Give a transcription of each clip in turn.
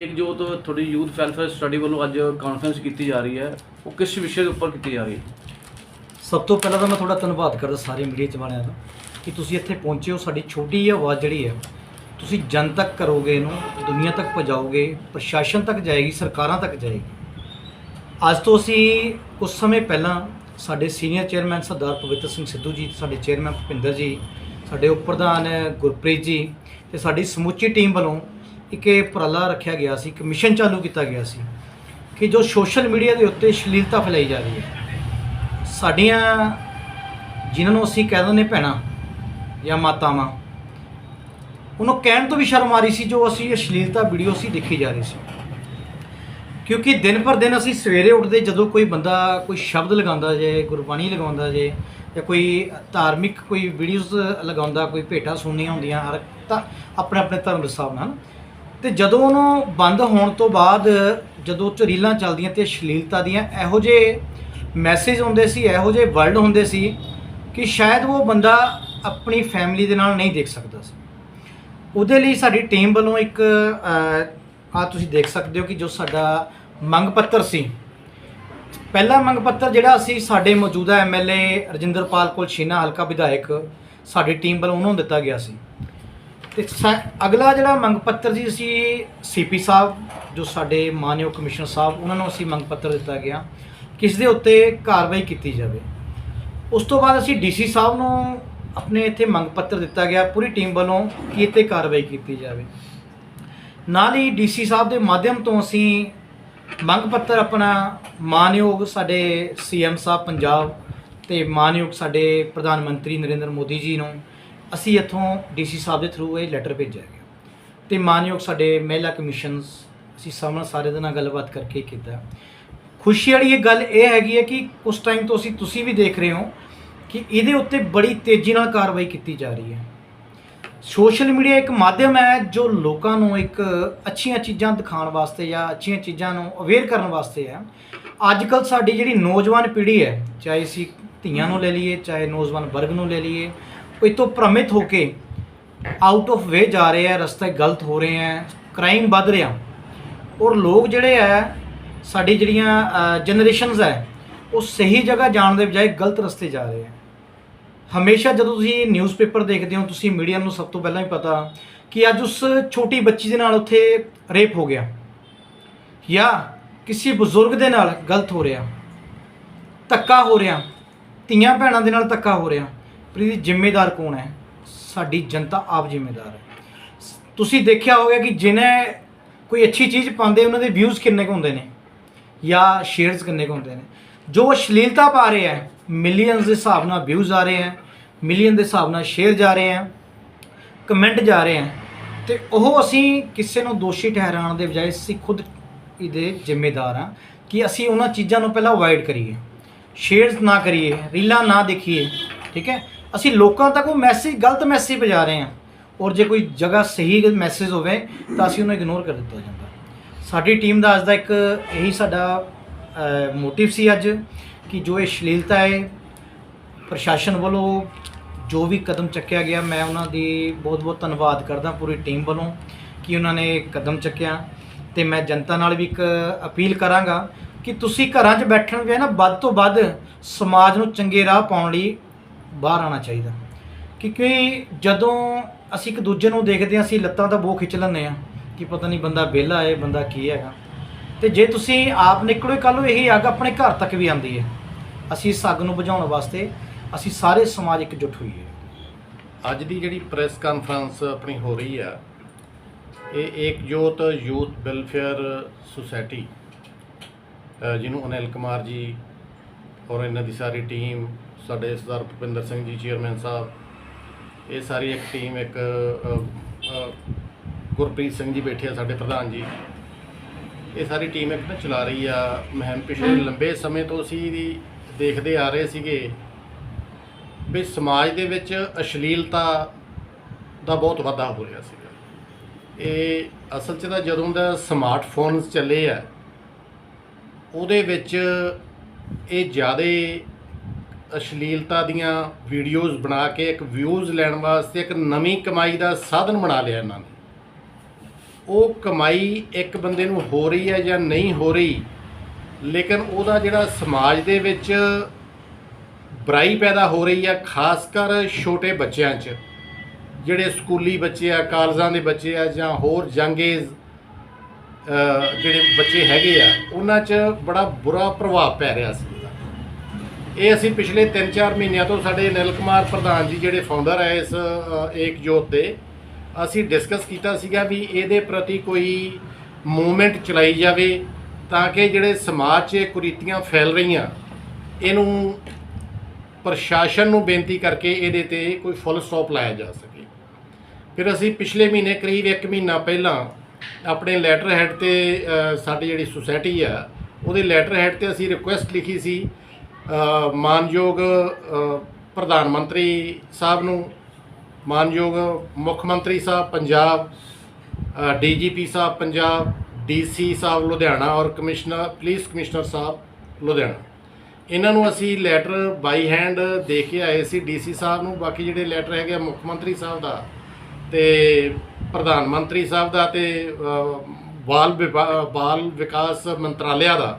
ਇੱਕ ਜੋ ਤੁਹਾਡੀ ਯੂਥ ਵੈਲਫੇਅਰ ਸਟੱਡੀ ਵੱਲੋਂ ਅੱਜ ਕਾਨਫਰੰਸ ਕੀਤੀ ਜਾ ਰਹੀ ਹੈ, ਉਹ ਕਿਸ ਵਿਸ਼ੇ ਦੇ ਉੱਪਰ ਕੀਤੀ ਜਾ ਰਹੀ ਹੈ? ਸਭ ਤੋਂ ਪਹਿਲਾਂ ਤਾਂ ਮੈਂ ਤੁਹਾਡਾ ਧੰਨਵਾਦ ਕਰਦਾ ਸਾਰੇ ਮੀਡੀਆ ਚ ਵਾਲਿਆਂ ਦਾ ਕਿ ਤੁਸੀਂ ਇੱਥੇ ਪਹੁੰਚੇ ਹੋ। ਸਾਡੀ ਛੋਟੀ ਜਿਹੀ ਆਵਾਜ਼ ਜਿਹੜੀ ਹੈ, ਤੁਸੀਂ ਜਨ ਤੱਕ ਕਰੋਗੇ ਇਹਨੂੰ, ਦੁਨੀਆ ਤੱਕ ਪਹੁੰਚਾਓਗੇ, ਪ੍ਰਸ਼ਾਸਨ ਤੱਕ ਜਾਏਗੀ, ਸਰਕਾਰਾਂ ਤੱਕ ਜਾਏਗੀ। ਅੱਜ ਤੋਂ ਅਸੀਂ ਕੁਝ ਸਮੇਂ ਪਹਿਲਾਂ ਸਾਡੇ ਸੀਨੀਅਰ ਚੇਅਰਮੈਨ ਸਰਦਾਰ ਪਵਿੱਤਰ ਸਿੰਘ ਸਿੱਧੂ ਜੀ, ਸਾਡੇ ਚੇਅਰਮੈਨ ਭੁਪਿੰਦਰ ਜੀ, ਸਾਡੇ ਉਪ ਪ੍ਰਧਾਨ ਗੁਰਪ੍ਰੀਤ ਜੀ ਤੇ ਸਾਡੀ ਸਮੁੱਚੀ ਟੀਮ ਵੱਲੋਂ ਇੱਕ ਇਹ ਉਪਰਾਲਾ ਰੱਖਿਆ ਗਿਆ ਸੀ, ਇੱਕ ਮਿਸ਼ਨ ਚਾਲੂ ਕੀਤਾ ਗਿਆ ਸੀ ਕਿ ਜੋ ਸੋਸ਼ਲ ਮੀਡੀਆ ਦੇ ਉੱਤੇ ਅਸ਼ਲੀਲਤਾ ਫੈਲਾਈ ਜਾ ਰਹੀ ਹੈ। ਸਾਡੀਆਂ ਜਿਨ੍ਹਾਂ ਨੂੰ ਅਸੀਂ ਕਹਿ ਦਿੰਦੇ ਭੈਣਾਂ ਜਾਂ ਮਾਤਾਵਾਂ, ਉਹਨੂੰ ਕਹਿਣ ਤੋਂ ਵੀ ਸ਼ਰਮ ਆ ਰਹੀ ਸੀ ਜੋ ਅਸੀਂ ਅਸ਼ਲੀਲਤਾ ਵੀਡੀਓ ਸੀ ਦੇਖੀ ਜਾ ਰਹੀ ਸੀ। ਕਿਉਂਕਿ ਦਿਨ ਪਰ ਦਿਨ ਅਸੀਂ ਸਵੇਰੇ ਉੱਠਦੇ ਜਦੋਂ ਕੋਈ ਬੰਦਾ ਕੋਈ ਸ਼ਬਦ ਲਗਾਉਂਦਾ ਜੇ, ਗੁਰਬਾਣੀ ਲਗਾਉਂਦਾ ਜੇ ਜਾਂ ਕੋਈ ਧਾਰਮਿਕ ਕੋਈ ਵੀਡੀਓਜ਼ ਲਗਾਉਂਦਾ, ਕੋਈ ਭੇਟਾ ਸੁਣਨੀਆਂ ਹੁੰਦੀਆਂ, ਹਰ ਤਾਂ ਆਪਣੇ ਆਪਣੇ ਧਰਮ ਦੇ ਹਿਸਾਬ ਨਾਲ ਤੇ ਜਦੋਂ ਉਹਨੂੰ ਬੰਦ ਹੋਣ ਤੋਂ ਬਾਅਦ, ਜਦੋਂ ਚ ਰੀਲਾਂ ਚੱਲਦੀਆਂ ਤੇ ਅਸ਼ਲੀਲਤਾ ਦੀਆਂ, ਇਹੋ ਜਿਹੇ ਮੈਸੇਜ ਹੁੰਦੇ ਸੀ, ਇਹੋ ਜਿਹੇ ਵਰਡ ਹੁੰਦੇ ਸੀ ਕਿ ਸ਼ਾਇਦ ਉਹ ਬੰਦਾ ਆਪਣੀ ਫੈਮਿਲੀ ਦੇ ਨਾਲ ਨਹੀਂ ਦੇਖ ਸਕਦਾ ਸੀ। ਉਹਦੇ ਲਈ ਸਾਡੀ ਟੀਮ ਵੱਲੋਂ ਇੱਕ ਆ ਤੁਸੀਂ ਦੇਖ ਸਕਦੇ ਹੋ ਕਿ ਜੋ ਸਾਡਾ ਮੰਗ ਪੱਤਰ ਸੀ। ਪਹਿਲਾ ਮੰਗ ਪੱਤਰ ਜਿਹੜਾ ਅਸੀਂ ਸਾਡੇ ਮੌਜੂਦਾ ਐਮਐਲਏ ਰਜਿੰਦਰਪਾਲ ਕੋਲ ਛੀਨਾ ਹਲਕਾ ਵਿਧਾਇਕ, ਸਾਡੀ ਟੀਮ ਵੱਲੋਂ ਉਹਨੂੰ ਦਿੱਤਾ ਗਿਆ ਸੀ। ਤੇ ਸਾ- ਅਗਲਾ ਜਿਹੜਾ ਮੰਗ ਪੱਤਰ ਜੀ ਅਸੀਂ ਸੀਪੀ ਸਾਹਿਬ, ਜੋ ਸਾਡੇ ਮਾਨਯੋਗ ਕਮਿਸ਼ਨਰ ਸਾਹਿਬ, ਉਹਨਾਂ ਨੂੰ ਅਸੀਂ ਮੰਗ ਪੱਤਰ ਦਿੱਤਾ ਗਿਆ ਕਿਸ ਦੇ ਉੱਤੇ ਕਾਰਵਾਈ ਕੀਤੀ ਜਾਵੇ। ਉਸ ਤੋਂ ਬਾਅਦ ਅਸੀਂ ਡੀਸੀ ਸਾਹਿਬ ਨੂੰ ਆਪਣੇ ਇੱਥੇ ਮੰਗ ਪੱਤਰ ਦਿੱਤਾ ਗਿਆ, ਪੂਰੀ ਟੀਮ ਵੱਲੋਂ ਕਿ ਇੱਥੇ ਕਾਰਵਾਈ ਕੀਤੀ ਜਾਵੇ। ਨਾਲ ਹੀ ਡੀਸੀ ਸਾਹਿਬ ਦੇ ਮਾਧਿਅਮ ਤੋਂ ਅਸੀਂ ਮੰਗ ਪੱਤਰ ਆਪਣਾ ਮਾਨਯੋਗ ਸਾਡੇ ਸੀਐਮ ਸਾਹਿਬ, ਪੰਜਾਬ ਤੇ ਮਾਨਯੋਗ ਸਾਡੇ ਪ੍ਰਧਾਨ ਮੰਤਰੀ ਨਰਿੰਦਰ ਮੋਦੀ ਜੀ ਨੂੰ ਅਸੀਂ ਇੱਥੋਂ ਡੀਸੀ ਸਾਹਿਬ ਦੇ ਥਰੂ ਇਹ ਲੈਟਰ ਭੇਜਿਆ ਗਿਆ। ਤੇ ਮਾਨਯੋਗ ਸਾਡੇ ਮਹਿਲਾ ਕਮਿਸ਼ਨਸ ਅਸੀਂ ਸਾਹਮਣੇ ਸਾਰੇ ਦੇ ਨਾਲ ਗੱਲਬਾਤ ਕਰਕੇ ਕੀਤਾ। ਖੁਸ਼ੀ ਵਾਲੀ ਇਹ ਗੱਲ ਇਹ ਹੈਗੀ ਹੈ ਕਿ ਉਸ ਟਾਈਮ ਤੋਂ ਅਸੀਂ ਤੁਸੀਂ ਵੀ ਦੇਖ ਰਹੇ ਹੋ ਕਿ ਇਹਦੇ ਉੱਤੇ ਬੜੀ ਤੇਜ਼ੀ ਨਾਲ ਕਾਰਵਾਈ ਕੀਤੀ ਜਾ ਰਹੀ ਹੈ। ਸੋਸ਼ਲ ਮੀਡੀਆ ਇੱਕ ਮਾਧਿਅਮ ਹੈ ਜੋ ਲੋਕਾਂ ਨੂੰ ਇੱਕ ਅੱਛੀਆਂ ਚੀਜ਼ਾਂ ਦਿਖਾਉਣ ਵਾਸਤੇ ਜਾਂ ਅੱਛੀਆਂ ਚੀਜ਼ਾਂ ਨੂੰ ਅਵੇਅਰ ਕਰਨ ਵਾਸਤੇ ਹੈ। ਅੱਜ ਕੱਲ ਸਾਡੀ ਜਿਹੜੀ ਨੌਜਵਾਨ ਪੀੜ੍ਹੀ ਹੈ, ਚਾਹੇ ਅਸੀਂ ਧੀਆਂ ਨੂੰ ਲੈ ਲਈਏ, ਚਾਹੇ ਨੌਜਵਾਨ ਵਰਗ ਨੂੰ ਲੈ ਲਈਏ ਉਹ ਇਹ ਤੋਂ ਭ੍ਰਮਿਤ ਹੋ ਕੇ ਆਊਟ ਆਫ ਵੇ ਜਾ ਰਹੇ ਆ, ਰਸਤੇ ਗਲਤ ਹੋ ਰਹੇ ਆ ਕ੍ਰਾਈਮ ਵੱਧ ਰਿਹਾ। ਔਰ ਲੋਕ ਜਿਹੜੇ ਆ, ਸਾਡੀ ਜਿਹੜੀਆਂ ਜਨਰੇਸ਼ਨਸ ਹੈ ਉਹ ਸਹੀ ਜਗ੍ਹਾ ਜਾਣ ਦੇ ਬਜਾਏ ਗਲਤ ਰਸਤੇ ਜਾ ਰਹੇ ਆ। ਹਮੇਸ਼ਾ ਜਦੋਂ ਤੁਸੀਂ ਨਿਊਜ਼ਪੇਪਰ ਦੇਖਦੇ ਹੋ, ਤੁਸੀਂ ਮੀਡੀਆ ਨੂੰ ਸਭ ਤੋਂ ਪਹਿਲਾਂ ਹੀ ਪਤਾ ਕਿ ਅੱਜ ਉਸ ਛੋਟੀ ਬੱਚੀ ਦੇ ਨਾਲ ਉੱਥੇ ਰੇਪ ਹੋ ਗਿਆ। ਜਾਂ ਕਿਸੇ ਬਜ਼ੁਰਗ ਦੇ ਨਾਲ ਗਲਤ ਹੋ ਰਿਹਾ। ਧੱਕਾ ਹੋ ਰਿਹਾ। ਧੀਆਂ ਭੈਣਾਂ ਦੇ ਨਾਲ ਧੱਕਾ ਹੋ ਰਿਹਾ। ਪਰ ਜ਼ਿੰਮੇਦਾਰ ਕੌਣ ਹੈ? ਸਾਡੀ ਜਨਤਾ ਆਪ ਜ਼ਿੰਮੇਦਾਰ ਹੈ। ਤੁਸੀਂ ਦੇਖਿਆ ਹੋਵੇਗਾ ਕਿ ਜਿਹਨੇ ਕੋਈ ਅੱਛੀ ਚੀਜ਼ ਪਾਉਂਦੇ, ਉਹਨਾਂ ਦੇ ਵਿਊਜ਼ ਕਿੰਨੇ ਕੁ ਹੁੰਦੇ ਨੇ? ਜਾਂ ਸ਼ੇਅਰਸ ਕਿੰਨੇ ਕੁ ਹੁੰਦੇ ਨੇ? ਜੋ ਅਸ਼ਲੀਲਤਾ ਪਾ ਰਹੇ ਹੈ ਮਿਲੀਅਨਸ ਦੇ ਹਿਸਾਬ ਨਾਲ ਵਿਊਜ਼ ਆ ਰਹੇ ਹੈ ਮਿਲੀਅਨ ਦੇ ਹਿਸਾਬ ਨਾਲ ਸ਼ੇਅਰ ਜਾ ਰਹੇ ਹੈ ਕਮੈਂਟ ਜਾ ਰਹੇ ਹੈ, ਤੇ ਉਹ ਅਸੀਂ ਕਿਸੇ ਨੂੰ ਦੋਸ਼ੀ ਠਹਿਰਾਉਣ ਦੇ ਬਜਾਏ ਅਸੀਂ ਖੁਦ ਇਹਦੇ ਜ਼ਿੰਮੇਦਾਰ ਹਾਂ ਕਿ ਅਸੀਂ ਉਹਨਾਂ ਚੀਜ਼ਾਂ ਨੂੰ ਪਹਿਲਾਂ ਅਵੋਇਡ ਕਰੀਏ। ਸ਼ੇਅਰਸ ਨਾ ਕਰੀਏ, ਰੀਲਾਂ ਨਾ ਦੇਖੀਏ, ਠੀਕ ਹੈ? ਅਸੀਂ ਲੋਕਾਂ ਤੱਕ ਉਹ ਮੈਸੇਜ ਗਲਤ ਮੈਸੇਜ ਪਹੁੰਚਾ ਰਹੇ ਹਾਂ। ਔਰ ਜੇ ਕੋਈ ਜਗ੍ਹਾ ਸਹੀ ਮੈਸੇਜ ਹੋਵੇ, ਤਾਂ ਅਸੀਂ ਉਹਨੂੰ ਇਗਨੋਰ ਕਰ ਦਿੱਤਾ ਜਾਂਦਾ। ਸਾਡੀ ਟੀਮ ਦਾ ਅੱਜ ਦਾ ਇੱਕ ਇਹੀ ਸਾਡਾ ਮੋਟਿਵ ਸੀ ਅੱਜ ਕਿ ਜੋ ਇਹ ਸ਼ਲੀਲਤਾ ਹੈ, ਪ੍ਰਸ਼ਾਸਨ ਵੱਲੋਂ ਜੋ ਵੀ ਕਦਮ ਚੱਕਿਆ ਗਿਆ, ਮੈਂ ਉਹਨਾਂ ਦੀ ਬਹੁਤ ਬਹੁਤ ਧੰਨਵਾਦ ਕਰਦਾ ਪੂਰੀ ਟੀਮ ਵੱਲੋਂ ਕਿ ਉਹਨਾਂ ਨੇ ਕਦਮ ਚੱਕਿਆ। ਤੇ ਮੈਂ ਜਨਤਾ ਨਾਲ ਵੀ ਇੱਕ ਅਪੀਲ ਕਰਾਂਗਾ ਕਿ ਤੁਸੀਂ ਘਰਾਂ 'ਚ ਬੈਠਣ ਵੇ ਨਾ, ਵੱਧ ਤੋਂ ਵੱਧ ਸਮਾਜ ਨੂੰ ਚੰਗੇ ਰਾਹ ਪਾਉਣ ਲਈ ਬਾਹਰ ਆਉਣਾ ਚਾਹੀਦਾ। ਕਿਉਂਕਿ ਜਦੋਂ ਅਸੀਂ ਇੱਕ ਦੂਜੇ ਨੂੰ ਦੇਖਦੇ ਹਾਂ, ਅਸੀਂ ਲੱਤਾਂ ਦਾ ਬੋ ਖਿੱਚ ਲੈਂਦੇ ਆ ਕਿ ਪਤਾ ਨਹੀਂ ਬੰਦਾ ਵਿਹਲਾ ਹੈ, ਬੰਦਾ ਕੀ ਹੈਗਾ। ਤੇ ਜੇ ਤੁਸੀਂ ਆਪ ਨਿਕਲੋ, ਕੱਲ੍ਹ ਨੂੰ ਇਹੀ ਅੱਗ ਆਪਣੇ ਘਰ ਤੱਕ ਵੀ ਆਉਂਦੀ ਹੈ। ਅਸੀਂ ਇਸ ਅੱਗ ਨੂੰ ਬੁਝਾਉਣ ਵਾਸਤੇ ਅਸੀਂ ਸਾਰੇ ਸਮਾਜ ਇਕਜੁੱਟ ਹੋਈਏ। ਅੱਜ ਦੀ ਜਿਹੜੀ ਪ੍ਰੈਸ ਕਾਨਫਰੰਸ ਆਪਣੀ ਹੋ ਰਹੀ ਆ, ਇਹ ਏਕਜੋਤ ਯੂਥ ਵੈਲਫੇਅਰ ਸੁਸਾਇਟੀ ਜਿਹਨੂੰ ਅਨਿਲ ਕੁਮਾਰ ਜੀ ਔਰ ਇਹਨਾਂ ਦੀ ਸਾਰੀ ਟੀਮ ਸਾਡੇ ਸਰਦਾਰ ਭੁਪਿੰਦਰ ਸਿੰਘ ਜੀ ਚੇਅਰਮੈਨ ਸਾਹਿਬ ਇਹ ਸਾਰੀ ਇੱਕ ਟੀਮ ਇੱਕ ਗੁਰਪ੍ਰੀਤ ਸਿੰਘ ਜੀ ਬੈਠੇ ਆ ਸਾਡੇ ਪ੍ਰਧਾਨ ਜੀ। ਇਹ ਸਾਰੀ ਟੀਮ ਇੱਕ ਨਾ ਚਲਾ ਰਹੀ ਆ। ਮੁਹਿੰਮ ਪਿਛਲੇ ਲੰਬੇ ਸਮੇਂ ਤੋਂ ਅਸੀਂ ਵੀ ਦੇਖਦੇ ਆ ਰਹੇ ਸੀਗੇ ਵੀ ਸਮਾਜ ਦੇ ਵਿੱਚ ਅਸ਼ਲੀਲਤਾ ਦਾ ਬਹੁਤ ਵਾਧਾ ਹੋ ਰਿਹਾ ਸੀਗਾ। ਇਹ ਅਸਲ 'ਚ ਤਾਂ ਜਦੋਂ ਦਾ ਸਮਾਰਟਫੋਨਸ ਚੱਲੇ ਆ ਉਹਦੇ ਵਿੱਚ ਇਹ ਜ਼ਿਆਦਾ ਅਸ਼ਲੀਲਤਾ ਦੀਆਂ ਵੀਡੀਓਜ਼ ਬਣਾ ਕੇ ਇੱਕ ਵਿਊਜ਼ ਲੈਣ ਵਾਸਤੇ ਇੱਕ ਨਵੀਂ ਕਮਾਈ ਦਾ ਸਾਧਨ ਬਣਾ ਲਿਆ ਇਹਨਾਂ ਨੇ। ਉਹ ਕਮਾਈ ਇੱਕ ਬੰਦੇ ਨੂੰ ਹੋ ਰਹੀ ਹੈ ਜਾਂ ਨਹੀਂ ਹੋ ਰਹੀ ਲੇਕਿਨ ਉਹਦਾ ਜਿਹੜਾ ਸਮਾਜ ਦੇ ਵਿੱਚ ਬੁਰਾਈ ਪੈਦਾ ਹੋ ਰਹੀ ਹੈ ਖਾਸ ਕਰ ਛੋਟੇ ਬੱਚਿਆਂ 'ਚ ਜਿਹੜੇ ਸਕੂਲੀ ਬੱਚੇ ਆ ਕਾਲਜਾਂ ਦੇ ਬੱਚੇ ਆ ਜਾਂ ਹੋਰ ਜੰਗੇਜ਼ ਅ, ਜਿਹੜੇ ਬੱਚੇ ਹੈਗੇ ਆ, ਉਹਨਾਂ 'ਚ ਬੜਾ ਬੁਰਾ ਪ੍ਰਭਾਵ ਪੈ ਰਿਹਾ ਸੀ। ਇਹ ਅਸੀਂ ਪਿਛਲੇ 3-4 ਮਹੀਨਿਆਂ ਤੋਂ ਸਾਡੇ ਅਨਿਲ ਕੁਮਾਰ ਪ੍ਰਧਾਨ ਜੀ ਜਿਹੜੇ ਫਾਊਂਡਰ ਹੈ ਇਸ ਏਕ ਜੋਤ ਦੇ, ਅਸੀਂ ਡਿਸਕਸ ਕੀਤਾ ਸੀਗਾ ਵੀ ਇਹਦੇ ਪ੍ਰਤੀ ਕੋਈ ਮੂਵਮੈਂਟ ਚਲਾਈ ਜਾਵੇ ਤਾਂ ਕਿ ਜਿਹੜੇ ਸਮਾਜ 'ਚ ਕੁਰੀਤੀਆਂ ਫੈਲ ਰਹੀਆਂ, ਇਹਨੂੰ ਪ੍ਰਸ਼ਾਸਨ ਨੂੰ ਬੇਨਤੀ ਕਰਕੇ ਇਹਦੇ ਤੇ ਕੋਈ ਫੁੱਲ ਸਟਾਪ ਲਾਇਆ ਜਾ ਸਕੇ। ਫਿਰ ਅਸੀਂ ਪਿਛਲੇ ਮਹੀਨੇ ਕਰੀਬ 1 ਮਹੀਨਾ ਪਹਿਲਾਂ ਆਪਣੇ ਲੈਟਰ ਹੈਡ ਤੇ ਸਾਡੀ ਜਿਹੜੀ ਸੁਸਾਇਟੀ ਆ, ਉਹਦੇ ਲੈਟਰ ਹੈਡ ਤੇ ਅਸੀਂ ਰਿਕੁਐਸਟ ਲਿਖੀ ਸੀ ਮਾਨਯੋਗ ਪ੍ਰਧਾਨ ਮੰਤਰੀ ਸਾਹਿਬ ਨੂੰ, ਮਾਨਯੋਗ ਮੁੱਖ ਮੰਤਰੀ ਸਾਹਿਬ ਪੰਜਾਬ ਡੀਜੀਪੀ ਸਾਹਿਬ ਪੰਜਾਬ ਡੀਸੀ ਸਾਹਿਬ ਲੁਧਿਆਣਾ ਔਰ ਕਮਿਸ਼ਨਰ ਪੁਲਿਸ ਕਮਿਸ਼ਨਰ ਸਾਹਿਬ ਲੁਧਿਆਣਾ। ਇਹਨਾਂ ਨੂੰ ਅਸੀਂ ਲੈਟਰ ਬਾਈ ਹੈਂਡ ਦੇ ਕੇ ਆਏ ਸੀ ਡੀਸੀ ਸਾਹਿਬ ਨੂੰ, ਬਾਕੀ ਜਿਹੜੇ ਲੈਟਰ ਹੈਗੇ ਆ ਮੁੱਖ ਮੰਤਰੀ ਸਾਹਿਬ ਦਾ, ਤੇ ਪ੍ਰਧਾਨ ਮੰਤਰੀ ਸਾਹਿਬ ਦਾ ਤੇ ਬਾਲ ਵਿਭਾ- ਬਾਲ ਵਿਕਾਸ ਮੰਤਰਾਲਿਆ ਦਾ,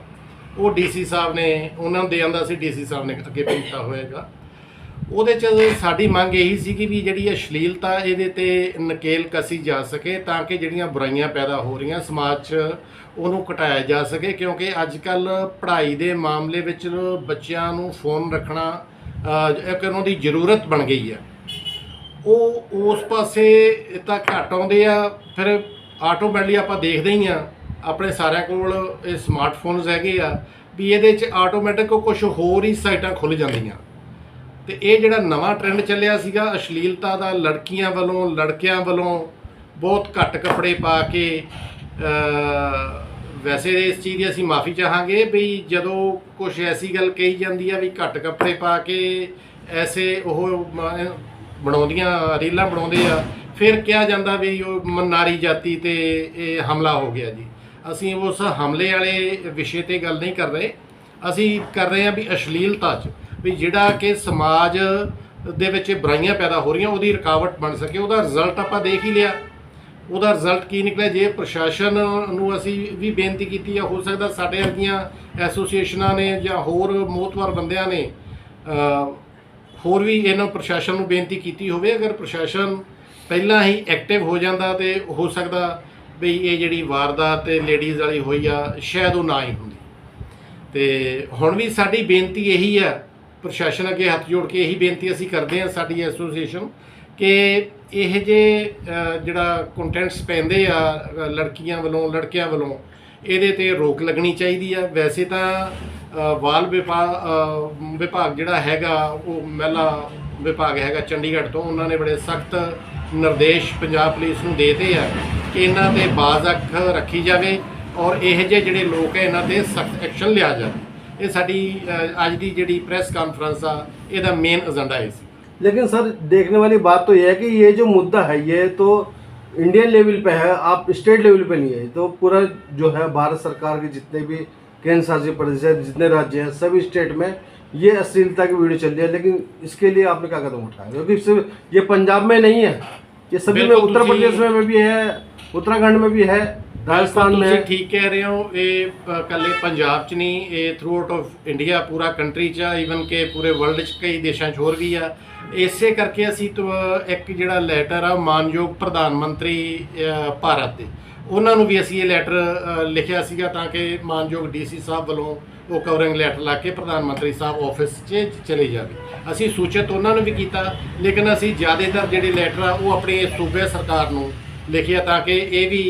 ਉਹ ਡੀਸੀ ਸਾਹਿਬ ਨੇ, ਉਹਨਾਂ ਨੂੰ ਦੇ ਆਂਦਾ ਸੀ, ਡੀਸੀ ਸਾਹਿਬ ਨੇ ਅੱਗੇ ਭੇਜਤਾ ਹੋਏਗਾ ਉਹਦੇ ਚ ਸਾਡੀ ਮੰਗ ਇਹੀ ਸੀ ਕਿ ਵੀ ਜਿਹੜੀ ਅਸ਼ਲੀਲਤਾ ਇਹਦੇ ਤੇ ਨਕੇਲ ਕਸੀ ਜਾ ਸਕੇ, ਤਾਂ ਕਿ ਜਿਹੜੀਆਂ ਬੁਰਾਈਆਂ ਪੈਦਾ ਹੋ ਰਹੀਆਂ ਸਮਾਜ 'ਚ, ਉਹਨੂੰ ਘਟਾਇਆ ਜਾ ਸਕੇ, ਕਿਉਂਕਿ ਅੱਜ ਕੱਲ ਪੜ੍ਹਾਈ ਦੇ ਮਾਮਲੇ ਵਿੱਚ ਬੱਚਿਆਂ ਨੂੰ ਫੋਨ ਰੱਖਣਾ ਇੱਕ ਉਹਨਾਂ ਦੀ ਜ਼ਰੂਰਤ ਬਣ ਗਈ ਹੈ। ਉਹ ਉਸ ਪਾਸੇ ਤਾਂ ਘੱਟ ਆਉਂਦੇ ਆ, ਫਿਰ ਆਟੋਮੈਟਿਕਲੀ ਆਪਾਂ ਦੇਖਦੇ ਹੀ ਆ। ਆਪਣੇ ਸਾਰਿਆਂ ਕੋਲ ਇਹ ਸਮਾਰਟਫੋਨਸ ਹੈਗੇ ਆ ਵੀ ਇਹਦੇ 'ਚ ਆਟੋਮੈਟਿਕ ਕੁਝ ਹੋਰ ਹੀ ਸਾਈਟਾਂ ਖੁੱਲ ਜਾਂਦੀਆਂ। ਤੇ ਇਹ ਜਿਹੜਾ ਨਵਾਂ ਟ੍ਰੈਂਡ ਚੱਲਿਆ ਸੀਗਾ, ਅਸ਼ਲੀਲਤਾ ਦਾ, ਲੜਕੀਆਂ ਵੱਲੋਂ, ਲੜਕਿਆਂ ਵੱਲੋਂ ਬਹੁਤ ਘੱਟ ਕੱਪੜੇ ਪਾ ਕੇ ਵੈਸੇ ਇਸ ਚੀਜ਼ ਦੀ ਅਸੀਂ ਮਾਫੀ ਚਾਹਾਂਗੇ ਵੀ ਜਦੋਂ ਕੁਝ ਐਸੀ ਗੱਲ ਕਹੀ ਜਾਂਦੀ ਆ ਵੀ ਘੱਟ ਕੱਪੜੇ ਪਾ ਕੇ ਐਸੇ ਉਹ ਬਣਾਉਂਦੀਆਂ, ਰੀਲਾਂ ਬਣਾਉਂਦੇ ਆ। ਫਿਰ ਕਿਹਾ ਜਾਂਦਾ ਵੀ ਉਹ ਮਨਾਰੀ ਜਾਤੀ ਤੇ ਇਹ ਹਮਲਾ ਹੋ ਗਿਆ ਜੀ। ਅਸੀਂ ਉਸ ਹਮਲੇ ਵਾਲੇ ਵਿਸ਼ੇ ਤੇ ਗੱਲ ਨਹੀਂ ਕਰ ਰਹੇ। ਅਸੀਂ ਕਰ ਰਹੇ ਹਾਂ ਵੀ ਅਸ਼ਲੀਲਤਾ 'ਚ, ਵੀ ਜਿਹੜਾ ਕਿ ਸਮਾਜ ਦੇ ਵਿੱਚ ਬੁਰਾਈਆਂ ਪੈਦਾ ਹੋ ਰਹੀਆਂ, ਉਹਦੀ ਰੁਕਾਵਟ ਬਣ ਸਕੇ, ਉਹਦਾ ਰਿਜ਼ਲਟ ਆਪਾਂ ਦੇਖ ਹੀ ਲਿਆ। ਉਹਦਾ ਰਿਜ਼ਲਟ ਕੀ ਨਿਕਲਿਆ? ਜੇ ਪ੍ਰਸ਼ਾਸਨ ਨੂੰ ਅਸੀਂ ਵੀ ਬੇਨਤੀ ਕੀਤੀ ਆ, ਹੋ ਸਕਦਾ ਸਾਡੇ ਵਰਗੀਆਂ ਐਸੋਸੀਏਸ਼ਨਾਂ ਨੇ ਜਾਂ ਹੋਰ ਮੋਤਵਰ ਬੰਦਿਆਂ ਨੇ ਹੋਰ ਵੀ ਇਹਨਾਂ ਪ੍ਰਸ਼ਾਸਨ ਨੂੰ ਬੇਨਤੀ ਕੀਤੀ ਹੋਵੇ, ਅਗਰ ਪ੍ਰਸ਼ਾਸਨ ਪਹਿਲਾਂ ਹੀ ਐਕਟਿਵ ਹੋ ਜਾਂਦਾ ਤੇ ਹੋ ਸਕਦਾ ਵੀ ਇਹ ਜਿਹੜੀ ਵਾਰਦਾਤ ਤੇ ਲੇਡੀਜ਼ ਵਾਲੀ ਹੋਈ ਆ, ਸ਼ਾਇਦ ਉਹ ਨਾ ਹੀ ਹੁੰਦੀ। ਤੇ ਹੁਣ ਵੀ ਸਾਡੀ ਬੇਨਤੀ ਇਹੀ ਆ, ਪ੍ਰਸ਼ਾਸਨ ਅੱਗੇ ਹੱਥ ਜੋੜ ਕੇ ਇਹੀ ਬੇਨਤੀ ਅਸੀਂ ਕਰਦੇ ਹਾਂ ਸਾਡੀ ਐਸੋਸੀਏਸ਼ਨ ਕਿ ਇਹ ਜੇ ਜਿਹੜਾ ਕੰਟੈਂਟਸ ਪੈਂਦੇ ਆ ਲੜਕੀਆਂ ਵੱਲੋਂ, ਲੜਕਿਆਂ ਵੱਲੋਂ, ਇਹਦੇ ਤੇ ਰੋਕ ਲੱਗਣੀ ਚਾਹੀਦੀ ਆ। ਵੈਸੇ ਤਾਂ ਬਾਲ ਵਿਭਾਗ ਵਿਭਾਗ ਜਿਹੜਾ ਹੈਗਾ ਉਹ ਮਹਿਲਾ ਵਿਭਾਗ ਹੈਗਾ ਚੰਡੀਗੜ੍ਹ ਤੋਂ ਉਹਨਾਂ ਨੇ ਬੜੇ ਸਖਤ ਨਿਰਦੇਸ਼ ਪੰਜਾਬ ਪੁਲਿਸ ਨੂੰ ਦੇਤੇ ਆ ਕਿ ਇਹਨਾਂ ਤੇ ਬਾਜ਼ ਅੱਖ ਰੱਖੀ ਜਾਵੇ ਔਰ ਇਹ ਜਿਹੇ ਜਿਹੜੇ ਲੋਕ ਹੈ ਇਹਨਾਂ ਤੇ ਸਖਤ ਐਕਸ਼ਨ ਲਿਆ ਜਾਵੇ ਇਹ ਸਾਡੀ ਅ, ਅੱਜ ਦੀ ਜਿਹੜੀ ਪ੍ਰੈਸ ਕਾਨਫਰੰਸ ਆ ਇਹਦਾ ਮੇਨ ਏਜੰਡਾ ਇਹ ਸੀ लेकिन सर देखने वाली बात तो यह है कि ये जो मुद्दा है ये तो इंडियन लेवल पे है आप स्टेट लेवल पे नहीं है तो पूरा जो है भारत सरकार के जितने भी केंद्र शासित प्रदेश है जितने राज्य हैं सभी स्टेट में ये अश्लीलता की वीडियो चल रही है लेकिन इसके लिए आपने क्या कदम उठाया क्योंकि सिर्फ ये पंजाब में नहीं है ये सभी में बिल्कुल उत्तर तुसी- प्रदेश में भी है उत्तराखंड में भी है राजस्थान में ਤੁਸੀਂ है ਠੀਕ ਕਹਿ ਰਹੇ ਹੋ ਇਹ ਅ, ਇਕੱਲੇ ਪੰਜਾਬ 'ਚ ਨਹੀਂ ਇਹ ਥਰੂ ਆਊਟ ਆਫ ਇੰਡੀਆ ਪੂਰਾ ਕੰਟਰੀ 'ਚ ਆ ਈਵਨ ਕਿ ਪੂਰੇ ਵਰਲਡ 'ਚ ਕਈ ਦੇਸ਼ਾਂ 'ਚ ਹੋਰ ਵੀ ਆ ਇਸੇ ਕਰਕੇ ਅਸੀਂ ਤੋਂ ਇੱਕ ਜਿਹੜਾ ਲੈਟਰ ਆ ਮਾਨਯੋਗ ਪ੍ਰਧਾਨ ਮੰਤਰੀ ਅ, ਭਾਰਤ ਦੇ ਉਹਨਾਂ ਨੂੰ ਵੀ ਅਸੀਂ ਇਹ ਲੈਟਰ ਲਿਖਿਆ ਸੀਗਾ ਤਾਂ ਕਿ ਮਾਨਯੋਗ ਡੀਸੀ ਸਾਹਿਬ ਵੱਲੋਂ ਉਹ ਕਵਰਿੰਗ ਲੈਟਰ ਲਾ ਕੇ ਪ੍ਰਧਾਨ ਮੰਤਰੀ ਸਾਹਿਬ ਆਫਿਸ 'ਚ ਚਲੇ ਜਾਵੇ। ਅਸੀਂ ਸੂਚਿਤ ਉਹਨਾਂ ਨੂੰ ਵੀ ਕੀਤਾ, ਲੇਕਿਨ ਅਸੀਂ ਜ਼ਿਆਦਾਤਰ ਜਿਹੜੇ ਲੈਟਰ ਆ, ਉਹ ਆਪਣੇ ਸੂਬੇ ਸਰਕਾਰ ਨੂੰ ਲਿਖਿਆ ਤਾਂ ਕਿ ਇਹ ਵੀ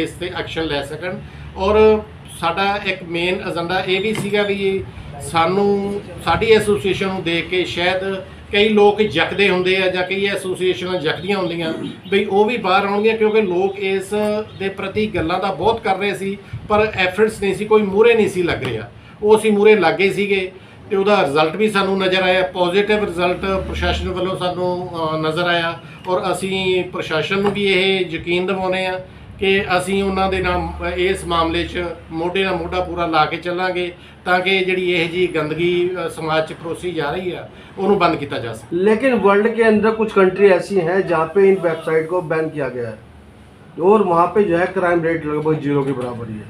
ਇਸ ਤੇ ਐਕਸ਼ਨ ਲੈ ਸਕਣ। ਔਰ ਸਾਡਾ ਇੱਕ ਮੇਨ ਏਜੰਡਾ ਇਹ ਵੀ ਸੀਗਾ ਵੀ ਸਾਨੂੰ ਸਾਡੀ ਐਸੋਸੀਏਸ਼ਨ ਨੂੰ ਦੇਖ ਕੇ ਸ਼ਾਇਦ ਕਈ ਲੋਕ ਜਕਦੇ ਹੁੰਦੇ ਆ ਜਾਂ ਕਈ ਐਸੋਸੀਏਸ਼ਨਾਂ ਜਕਦੀਆਂ ਹੁੰਦੀਆਂ ਬਈ ਉਹ ਵੀ ਬਾਹਰ ਆਉਣਗੀਆਂ ਕਿਉਂਕਿ ਲੋਕ ਇਸ ਦੇ ਪ੍ਰਤੀ ਗੱਲਾਂ ਤਾਂ ਬਹੁਤ ਕਰ ਰਹੇ ਸੀ, ਪਰ ਐਫਰਟਸ ਨਹੀਂ ਸੀ, ਕੋਈ ਮੂਰੇ ਨਹੀਂ ਸੀ ਲੱਗ ਰਿਹਾ। ਉਹ ਅਸੀਂ ਮੂਰੇ ਲੱਗੇ ਸੀਗੇ ਤੇ ਉਹਦਾ ਰਿਜ਼ਲਟ ਵੀ ਸਾਨੂੰ ਨਜ਼ਰ ਆਇਆ ਪੋਜ਼ਿਟਿਵ ਰਿਜ਼ਲਟ ਪ੍ਰਸ਼ਾਸਨ ਵੱਲੋਂ ਸਾਨੂੰ ਨਜ਼ਰ ਆਇਆ ਔਰ ਅਸੀਂ ਪ੍ਰਸ਼ਾਸਨ ਨੂੰ ਵੀ ਇਹ ਯਕੀਨ ਦਿਵਾਉਂਦੇ ਆ ਕਿ ਅਸੀਂ ਉਹਨਾਂ ਦੇ ਨਾਲ ਇਸ ਮਾਮਲੇ 'ਚ ਮੋਢੇ ਨਾਲ ਮੋਢਾ ਪੂਰਾ ਲਾ ਕੇ ਚੱਲਾਂਗੇ ਤਾਂ ਕਿ ਜਿਹੜੀ ਇਹ ਜੀ ਗੰਦਗੀ ਅ, ਸਮਾਜ 'ਚ ਪਰੋਸੀ ਜਾ ਰਹੀ ਆ ਉਹਨੂੰ ਬੰਦ ਕੀਤਾ ਜਾ ਸਕੇ लेकिन वर्ल्ड के अंदर कुछ कंट्री ऐसी हैं जहाँ पे इन वेबसाइट को बैन किया गया है और वहाँ पे जो है क्राइम रेट लगभग जीरो के बराबर ही है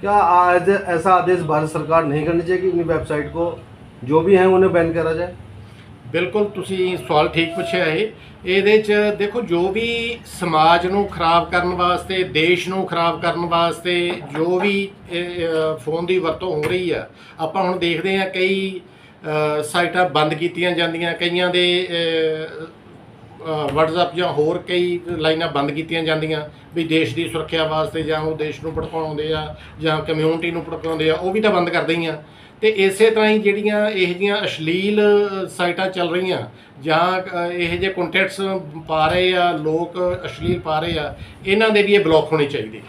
क्या आज ऐसा आदेश भारत सरकार नहीं करनी चाहिए कि इन वेबसाइट को जो भी हैं उन्हें बैन करा जाए ਬਿਲਕੁਲ ਤੁਸੀਂ ਸਵਾਲ ਠੀਕ ਪੁੱਛਿਆ ਇਹ। ਇਹਦੇ 'ਚ ਦੇਖੋ, ਜੋ ਵੀ ਸਮਾਜ ਨੂੰ ਖਰਾਬ ਕਰਨ ਵਾਸਤੇ, ਦੇਸ਼ ਨੂੰ ਖਰਾਬ ਕਰਨ ਵਾਸਤੇ ਜੋ ਵੀ ਫੋਨ ਦੀ ਵਰਤੋਂ ਹੋ ਰਹੀ ਆ, ਆਪਾਂ ਹੁਣ ਦੇਖਦੇ ਆ ਕਈ ਸਾਈਟਾਂ ਬੰਦ ਕੀਤੀਆਂ ਜਾਂਦੀਆਂ, ਕਈਆਂ ਦੇ WhatsApp ਜਾਂ ਹੋਰ ਕਈ ਲਾਈਨਾਂ ਬੰਦ ਕੀਤੀਆਂ ਜਾਂਦੀਆਂ, ਵੀ ਦੇਸ਼ ਦੀ ਸੁਰੱਖਿਆ ਵਾਸਤੇ ਜਾਂ ਉਹ ਦੇਸ਼ ਨੂੰ ਭੜਕਾਉਂਦੇ ਆ ਜਾਂ ਕਮਿਊਨਿਟੀ ਨੂੰ ਭੜਕਾਉਂਦੇ ਆ, ਉਹ ਵੀ ਤਾਂ ਬੰਦ ਕਰਦੇ ਹੀ ਆ ਤੇ ਇਸੇ ਤਰ੍ਹਾਂ ਹੀ ਜਿਹੜੀਆਂ ਇਹ ਜੀਆਂ ਅਸ਼ਲੀਲ ਸਾਈਟਾਂ ਚੱਲ ਰਹੀਆਂ ਜਾਂ ਅ, ਇਹ ਜੇ ਕੰਟੈਂਟਸ ਪਾ ਰਹੇ ਆ ਲੋਕ ਅਸ਼ਲੀਲ ਪਾ ਰਹੇ ਆ ਇਹਨਾਂ ਦੇ ਵੀ ਇਹ ਬਲੌਕ ਹੋਣੇ ਚਾਹੀਦੇ।